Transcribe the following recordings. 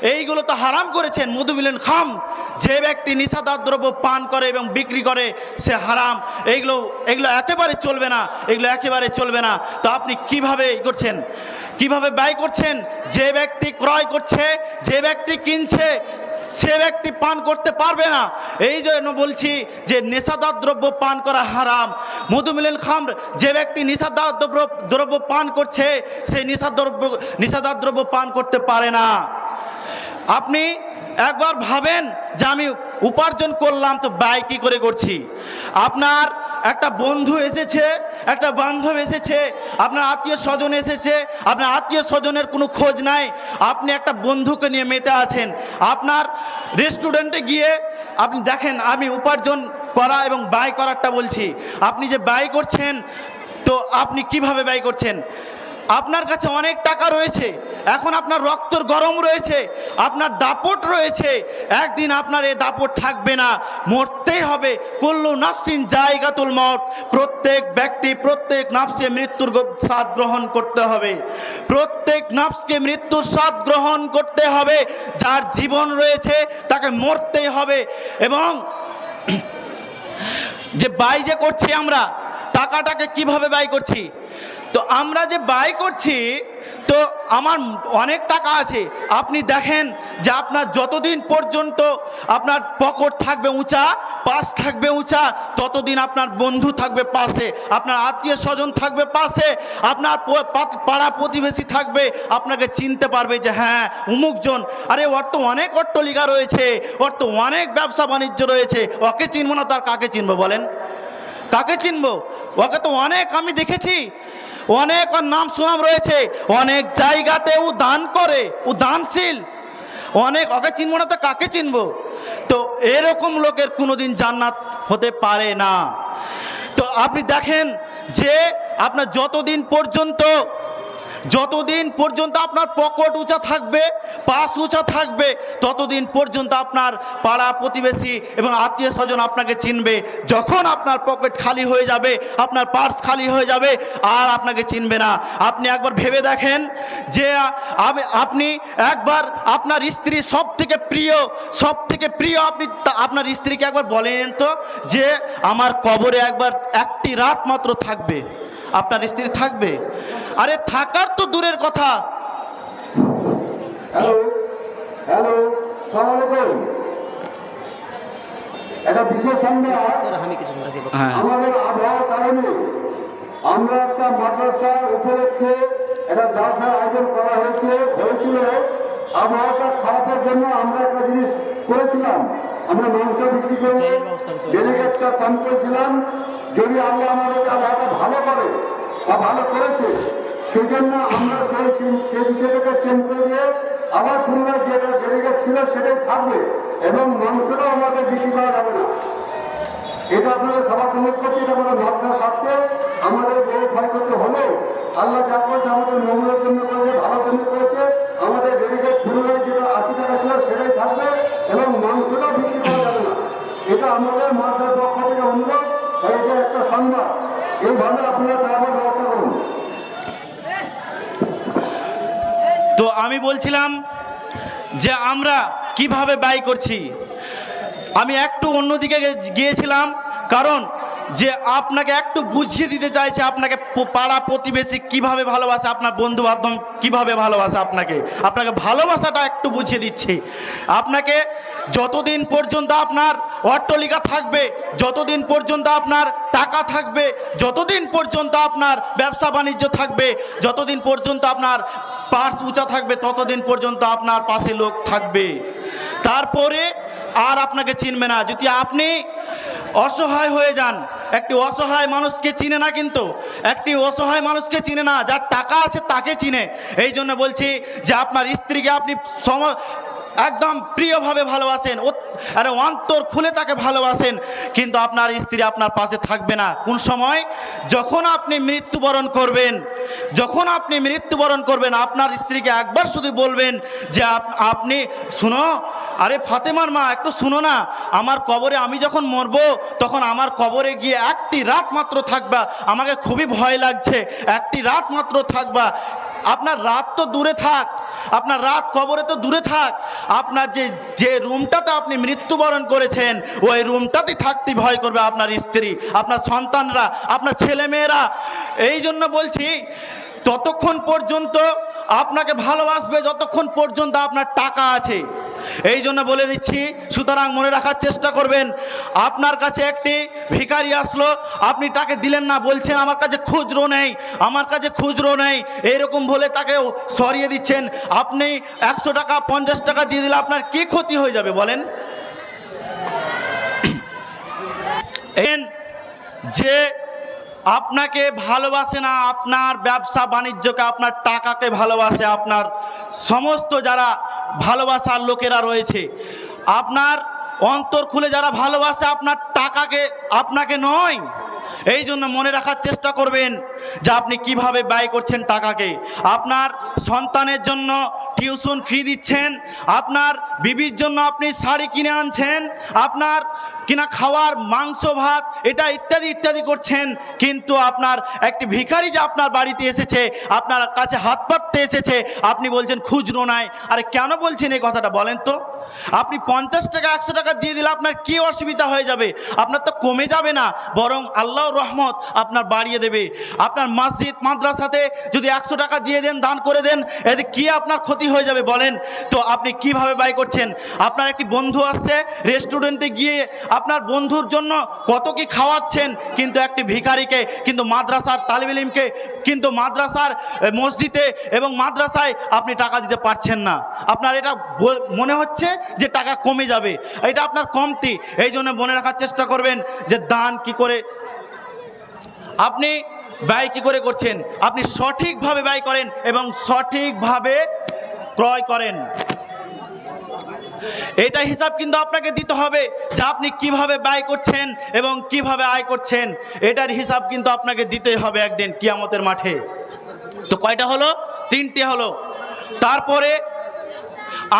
এইগুলো তো হারাম করেছেন। মধু মিলেন খাম। যে ব্যক্তি নিশাদার দ্রব্য পান করে এবং বিক্রি করে, সে হারাম। এইগুলো এগুলো একেবারে চলবে না। এগুলো একেবারে চলবে না। তো আপনি কীভাবে করছেন? কীভাবে ব্যয় করছেন? যে ব্যক্তি ক্রয় করছে, যে ব্যক্তি কিনছে, সে ব্যক্তি পান করতে পারবে না। এই জন্য বলছি যে নেশাদার দ্রব্য পান করা হারাম। মধুমিলেন খামর যে ব্যক্তি নিশাদার দ্রব্য দ্রব্য পান করছে সেই নিশা দ্রব্য নিশাদার দ্রব্য পান করতে পারে না। আপনি একবার ভাবেন যে আমি উপার্জন করলাম, তো ব্যয় কী করে করছি? আপনার একটা বন্ধু এসেছে, একটা বান্ধব এসেছে, আপনার আত্মীয় স্বজন এসেছে, আপনার আত্মীয় স্বজনের কোনো খোঁজ নাই, আপনি একটা বন্ধুকে নিয়ে মেতে আছেন, আপনার রেস্টুরেন্টে গিয়ে আপনি দেখেন, আমি উপার্জন করা এবং ব্যয় করারটা বলছি। আপনি যে ব্যয় করছেন, তো আপনি কীভাবে ব্যয় করছেন? আপনার কাছে অনেক টাকা রয়েছে এখন আপনার রক্তর গরম রয়েছে, আপনার দাপট রয়েছে, একদিন আপনার এ দাপট থাকবে না, মরতেই হবে। কুল্লু নাফসিন জায়গাতুল মত প্রত্যেক ব্যক্তি, প্রত্যেক নাফসে মৃত্যুর স্বাদ গ্রহণ করতে হবে। প্রত্যেক নাফসকে মৃত্যুর স্বাদ গ্রহণ করতে হবে, যার জীবন রয়েছে তাকে মরতেই হবে। এবং যে ব্যয় যে করছি আমরা, টাকাটাকে কীভাবে ব্যয় করছি? তো আমরা যে ব্যয় করছি, তো আমার অনেক টাকা আছে। আপনি দেখেন যে আপনার যতদিন পর্যন্ত আপনার পকেট থাকবে উঁচা, পাশ থাকবে উঁচা, ততদিন আপনার বন্ধু থাকবে পাশে, আপনার আত্মীয় স্বজন থাকবে পাশে, আপনার পাড়া প্রতিবেশী থাকবে, আপনাকে চিনতে পারবে যে হ্যাঁ উমুকজন। আরে, ওর তো অনেক অট্টলিকা রয়েছে, ওর তো অনেক ব্যবসা বাণিজ্য রয়েছে, ওকে চিনবো না, তার কাকে চিনবো বলেন? কাকে চিনবো? ওকে তো অনেক আমি দেখেছি। অনেক নাম সুনাম রয়েছে। অনেক জায়গাতে ও দান করে, ও দানশীল। অনেক ওকে চিনবো না তো কাকে চিনবো? তো এরকম লোকের কোনোদিন জান্নাত হতে পারে না। তো আপনি দেখেন যে আপনার যতদিন পর্যন্ত যতদিন পর্যন্ত আপনার পকেট উঁচা থাকবে, পাশ উঁচা থাকবে, ততদিন পর্যন্ত আপনার পাড়া প্রতিবেশী এবং আত্মীয় স্বজন আপনাকে চিনবে। যখন আপনার পকেট খালি হয়ে যাবে, আপনার পার্স খালি হয়ে যাবে, আর আপনাকে চিনবে না। আপনি একবার ভেবে দেখেন যে আপনি একবার আপনার স্ত্রী সব থেকে প্রিয় সব থেকে প্রিয় আপনি আপনার স্ত্রীকে একবার বলেন তো যে আমার কবরে একবার একটি রাত মাত্র থাকবে। আপনার স্ত্রী থাকবে। আরে থাকার তো দূরের কথা। হ্যালো হ্যালো একটা বিশেষ হ্যাঁ। আমাদের আবহাওয়ার কারণে আমরা একটা মাদ্রাসা উপলক্ষে একটা জালসার আয়োজন করা হয়েছে হয়েছিল। আবহাওয়াটা খারাপের জন্য আমরা একটা জিনিস করেছিলাম। আমরা মাংস বিক্রি করে। করতে। ডেলিগেটটা কম করেছিলাম। যদি আল্লাহ আমাদেরকে আবহাওয়াটা ভালো করে বা ভালো করেছে সেই জন্য আমরা সেই সেই বিষয়টাকে চেঞ্জ করে দিয়ে আবার পুনরায় যেটা ডেলিগেট ছিল সেটাই থাকবে এবং মাংসটাও আমাদের বিক্রি করা যাবে না। এটা আপনাদের সবার অনুরোধ করছি এটা আমাদের মাদ্রাসা স্বার্থে আমাদের বড় ক্ষয়ক্ষতি হলেও আল্লাহ যা বলছিলাম যে আমরা কীভাবে ব্যয় করছি। আমি একটু অন্যদিকে গিয়েছিলাম, কারণ যে আপনাকে একটু বুঝিয়ে দিতে চাইছে আপনাকে পাড়া প্রতিবেশী কীভাবে ভালোবাসে, আপনার বন্ধু বান্ধব কীভাবে ভালোবাসে আপনাকে। আপনাকে ভালোবাসাটা একটু বুঝিয়ে দিচ্ছি। আপনাকে যতদিন পর্যন্ত আপনার অট্টলিকা থাকবে, যতদিন পর্যন্ত আপনার টাকা থাকবে, যতদিন পর্যন্ত আপনার ব্যবসা বাণিজ্য থাকবে, যতদিন পর্যন্ত আপনার পার্স উঁচা থাকবে, ততদিন পর্যন্ত আপনার পাশে লোক থাকবে। তারপরে আর আপনাকে চিনবে না। যদি আপনি অসহায় হয়ে যান, একটি অসহায় মানুষকে চিনে না কিন্তু, একটি অসহায় মানুষকে চিনে না, যার টাকা আছে তাকে চিনে। এই জন্য বলছি যে আপনার স্ত্রীকে আপনি সম একদম প্রিয়ভাবে ভালোবাসেন আরে অন্তর খুলে তাকে ভালোবাসেন, কিন্তু আপনার স্ত্রী আপনার পাশে থাকবে না। কোন সময়? যখন আপনি মৃত্যুবরণ করবেন, যখন আপনি মৃত্যুবরণ করবেন, আপনার স্ত্রীকে একবার শুধু বলবেন যে আপ- আপনি শুনো, আরে ফাতেমার মা, একটু শুনো না, আমার কবরে আমি যখন মরবো, তখন আমার কবরে গিয়ে একটি রাত মাত্র থাকবা, আমাকে খুবই ভয় লাগছে, একটি রাত মাত্র থাকবা। আপনার রাত তো দূরে থাক, আপনার রাত কবরে তো দূরে থাক, আপনার যে যে রুমটাতে আপনি মৃত্যুবরণ করেছেন, ওই রুমটাতে থাকতে ভয় করবে আপনার স্ত্রী, আপনার সন্তানরা, আপনার ছেলেমেয়েরা। এই জন্য বলছি, ততক্ষণ পর্যন্ত আপনাকে ভালোবাসবে, যতক্ষণ পর্যন্ত আপনার টাকা আছে। এই জন্য বলে দিচ্ছি, সুতরাং মনে রাখার চেষ্টা করবেন। আপনার কাছে একটি ভিখারি আসলো, আপনি তাকে দিলেন না, বলছেন, আমার কাছে খুচরো নেই, আমার কাছে খুচরো নেই। এইরকম বলে তাকে সরিয়ে দিচ্ছেন। আপনি একশো টাকা, পঞ্চাশ টাকা দিয়ে দিলে আপনার কি ক্ষতি হয়ে যাবে বলেন? যে আপনাকে ভালোবাসে না, আপনার ব্যবসা বাণিজ্যকে, আপনার টাকাকে ভালোবাসে, আপনার সমস্ত যারা ভালোবাসার লোকেরা রয়েছে, আপনার অন্তর খুলে যারা ভালোবাসে, আপনার টাকাকে, আপনাকে নয়। এই জন্য মনে রাখার চেষ্টা করবেন যে আপনি কীভাবে ব্যয় করছেন টাকাকে। আপনার সন্তানের জন্য টিউশন ফি দিচ্ছেন, আপনার বিবির জন্য আপনি শাড়ি কিনে আনছেন, আপনার কিনা খাওয়ার মাংস, ভাত, এটা ইত্যাদি ইত্যাদি করছেন, কিন্তু আপনার একটি ভিখারি যে আপনার বাড়িতে এসেছে, আপনার কাছে হাত পাততে এসেছে, আপনি বলছেন, খুচরো নাই। আরে কেন বলছেন এই কথাটা বলেন তো? আপনি পঞ্চাশ টাকা, একশো টাকা দিয়ে দিলে আপনার কি অসুবিধা হয়ে যাবে? আপনার তো কমে যাবে না, বরং আল্লাহর রহমত আপনার বাড়িয়ে দেবে। আপনার মসজিদ, মাদ্রাসাতে যদি একশো টাকা দিয়ে দেন, দান করে দেন, এতে কি আপনার ক্ষতি হয়ে যাবে বলেন, তো আপনি কীভাবে ব্যয় করছেন? আপনার একটি বন্ধু আসছে রেস্টুরেন্টে গিয়ে আপনার বন্ধুর জন্য কত কি খাওয়াচ্ছেন, কিন্তু একটি ভিখারিকে, কিন্তু মাদ্রাসার তালিব ইলিমকে কিন্তু মাদ্রাসার মসজিদে এবং মাদ্রাসায় আপনি টাকা দিতে পারছেন না। আপনার এটা মনে হচ্ছে যে টাকা কমে যাবে। এটা আপনার কমতি। এই জন্য মনে রাখার চেষ্টা করবেন যে দান কি করে, আপনি ব্যয় কী করে করছেন? আপনি সঠিকভাবে ব্যয় করেন এবং সঠিকভাবে ক্রয় করেন। এটা হিসাব কিন্তু আপনাকে দিতে হবে যে আপনি কীভাবে ব্যয় করছেন এবং কীভাবে আয় করছেন। এটার হিসাব কিন্তু আপনাকে দিতেই হবে একদিন কিয়ামতের মাঠে। তো কয়টা হলো? তিনটে হলো। তারপরে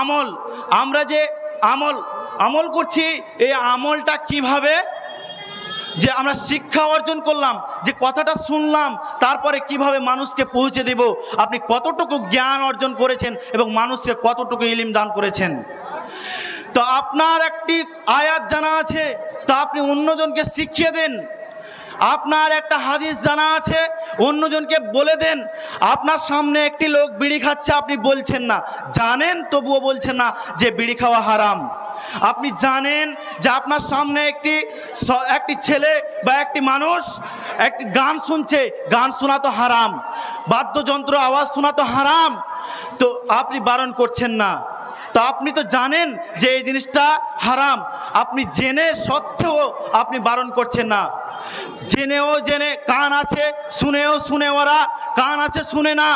আমল। আমরা যে আমল আমল করছি, এই আমলটা কীভাবে যে আমরা শিক্ষা অর্জন করলাম, যে কথাটা শুনলাম, তারপরে কীভাবে মানুষকে পৌঁছে দেব? আপনি কতটুকু জ্ঞান অর্জন করেছেন এবং মানুষকে কতটুকু ইলিম দান করেছেন? তো আপনার একটি আয়াত জানা আছে, তা আপনি অন্যজনকে শিখিয়ে দেন। আপনার একটা হাদিস জানা আছে, অন্যজনকে বলে দেন, আপনার সামনে একটি লোক বিড়ি খাচ্ছে, আপনি বলছেন না। জানেন, তবুও বলছেন না যে বিড়ি খাওয়া হারাম। আপনি জানেন যে আপনার সামনে একটি একটি ছেলে বা একটি মানুষ একটি গান শুনছে, গান শোনা তো হারাম, বাদ্যযন্ত্র, আওয়াজ শোনা তো হারাম, তো আপনি বারণ করছেন না। তো আপনি তো জানেন যে এই জিনিসটা হারাম, আপনি জেনে সত্ত্বেও আপনি বারণ করছেন না। জেনেও জেনে, কান আছে, শুনেও শুনে ওরা, কান আছে, শুনে না,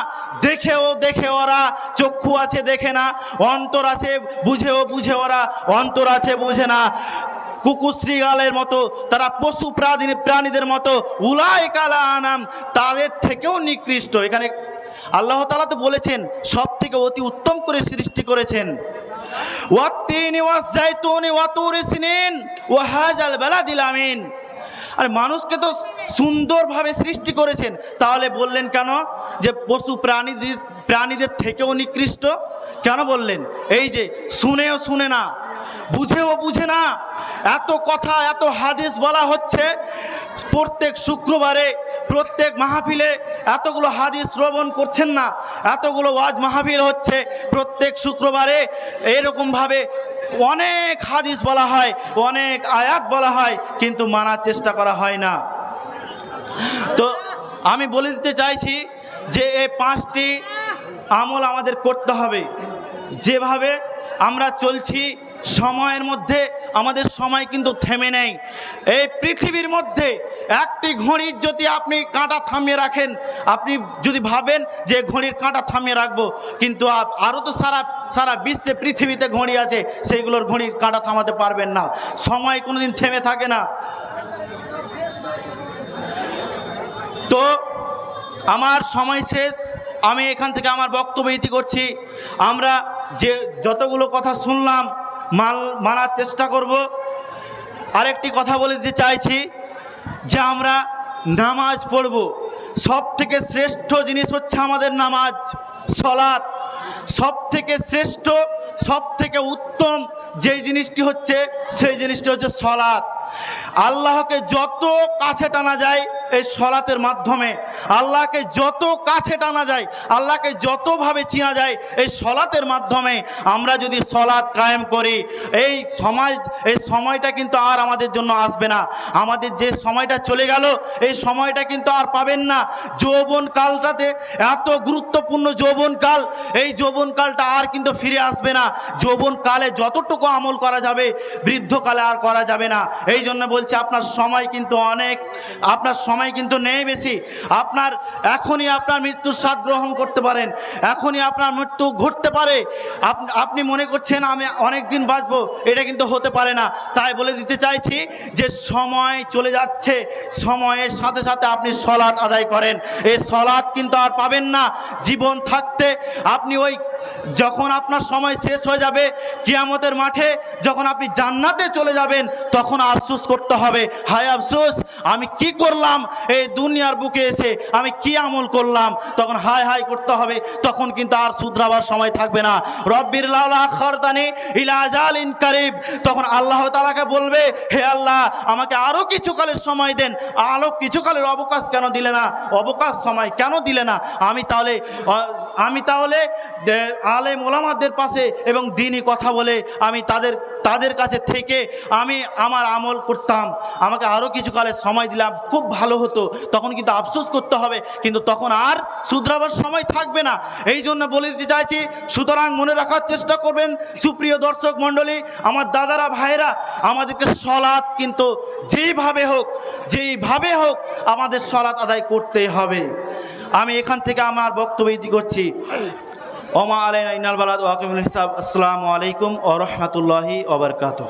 দেখেও দেখে ওরা, চক্ষু আছে, দেখে না, অন্তর আছে, বুঝেও বুঝে ওরা, অন্তর আছে, বুঝে না। কুকুর শ্রীগালের মতো, তারা পশু প্রাণী, প্রাণীদের মতো, উলাই কালা আনাম, তাদের থেকেও নিকৃষ্ট। এখানে আল্লাহ তালা তো বলেছেন সব থেকে অতি উত্তম করে সৃষ্টি করেছেন। ওয়াত্তিনি ওয়াজাইতুনি ওয়াতুরি সিনিন, ওয়াহাজাল বালাদিল আমিন। আর মানুষকে তো সুন্দরভাবে সৃষ্টি করেছেন। তাহলে বললেন কেন? যে পশু প্রাণীদের প্রাণীদের থেকেও নিকৃষ্ট। কেন বললেন? এই যে শুনেও শুনে না, বুঝেও বুঝে না, এত কথা, এত হাদিস বলা হচ্ছে, প্রত্যেক শুক্রবারে, প্রত্যেক মাহফিলে এতগুলো হাদিস শ্রবণ করছেন না, এতগুলো ওয়াজ মাহফিল হচ্ছে, প্রত্যেক শুক্রবারে এরকমভাবে অনেক হাদিস বলা হয়, অনেক আয়াত বলা হয়, কিন্তু মানার চেষ্টা করা হয় না। তো আমি বলে দিতে চাইছি যে এই পাঁচটি আমল আমাদের করতে হবে। যেভাবে আমরা চলছি সময়ের মধ্যে, আমাদের সময় কিন্তু থেমে নেই। এই পৃথিবীর মধ্যে একটি ঘড়ির যদি আপনি কাঁটা থামিয়ে রাখেন, আপনি যদি ভাবেন যে ঘড়ির কাঁটা থামিয়ে রাখব, কিন্তু আরও তো সারা সারা বিশ্বে পৃথিবীতে ঘড়ি আছে, সেইগুলোর ঘড়ির কাঁটা থামাতে পারবেন না। সময় কোনোদিন থেমে থাকে না। তো আমার সময় শেষ। আমি এখান থেকে আমার বক্তব্য ইতি করছি। আমরা যে যতগুলো কথা শুনলাম মাল মানার চেষ্টা করব। আরেকটি কথা বলে দিতে চাইছি যে আমরা নামাজ পড়ব। সব থেকে শ্রেষ্ঠ জিনিস হচ্ছে আমাদের নামাজ, সলাৎ। সব থেকে শ্রেষ্ঠ সব থেকে উত্তম যেই জিনিসটি হচ্ছে, সেই জিনিসটি হচ্ছে সলাৎ। আল্লাহকে যত কাছে টানা যায় এই সলাতের মাধ্যমে আল্লাহকে যত কাছে টানা যায়, আল্লাহকে যতভাবে চেনা যায়, এই সলাতের মাধ্যমে আমরা যদি সলাৎ কায়েম করি, এই সমাজ, এই সময়টা কিন্তু আর আমাদের জন্য আসবে না। আমাদের যে সময়টা চলে গেল, এই সময়টা কিন্তু আর পাবেন না। যৌবন কালটাতে এত গুরুত্বপূর্ণ যৌবন কাল, এই যৌবন কালটা আর কিন্তু ফিরে আসবে না। যৌবন কালে যতটুকু আমল করা যাবে বৃদ্ধকালে আর করা যাবে না। এই জন্য বলছি, আপনার সময় কিন্তু অনেক। আপনার সময় কিন্তু নেই বেশি। আপনার, এখনই আপনার মৃত্যুর স্বাদ গ্রহণ করতে পারেন। এখনই আপনার মৃত্যু ঘটতে পারে। আপ- আপনি মনে করছেন আমি অনেক দিন বাঁচবো, এটা কিন্তু হতে পারে না। তাই বলে দিতে চাইছি যে সময় চলে যাচ্ছে। সময়ের সাথে সাথে আপনি সলাৎ আদায় করেন। এই সলাৎ কিন্তু আর পাবেন না। জীবন থাকতে আপনি ওই যখন আপনার সময় শেষ হয়ে যাবে, কিয়ামতের মাঠে যখন আপনি জান্নাতে চলে যাবেন, তখন আফসোস করতে হবে। হায় আফসোস, আমি কি করলাম? এই দুনিয়ার বুকে এসে আমি কি আমল করলাম? তখন হায় হায় করতে হবে, তখন কিন্তু আর শুধরাবার সময় থাকবে না। রব্বির খরদানি ইলাজাল ইন কারিব। তখন আল্লাহ তালাকে বলবে, হে আল্লাহ, আমাকে আরও কিছুকালের সময় দেন আরও কিছুকালের অবকাশ কেন দিলে না? অবকাশ সময় কেন দিলে না? আমি তাহলে আমি তাহলে আলেম ওলামাদের পাশে এবং দিনই কথা বলে আমি তাদের তাদের কাছে থেকে আমি আমার আমল করতাম। আমাকে আরও কিছু কালের সময় দিলাম, খুব ভালো হতো। তখন কিন্তু আফসোস করতে হবে, কিন্তু তখন আর শুধরাবার সময় থাকবে না। এই জন্য বলে দিতে চাইছি, সুতরাং মনে রাখার চেষ্টা করবেন, সুপ্রিয় দর্শক মণ্ডলী, আমার দাদারা ভাইরা আমাদেরকে সলাৎ কিন্তু যেইভাবে হোক যেইভাবে হোক আমাদের সলাৎ আদায় করতে হবে। আমি এখান থেকে আমার বক্তব্য করছি। ওমা আলাইনা ইনাল বালাদ ওয়াকিমুল হিসাব। আসসালামু আলাইকুম ও রহমতুল্লাহি ওবরকাতুহ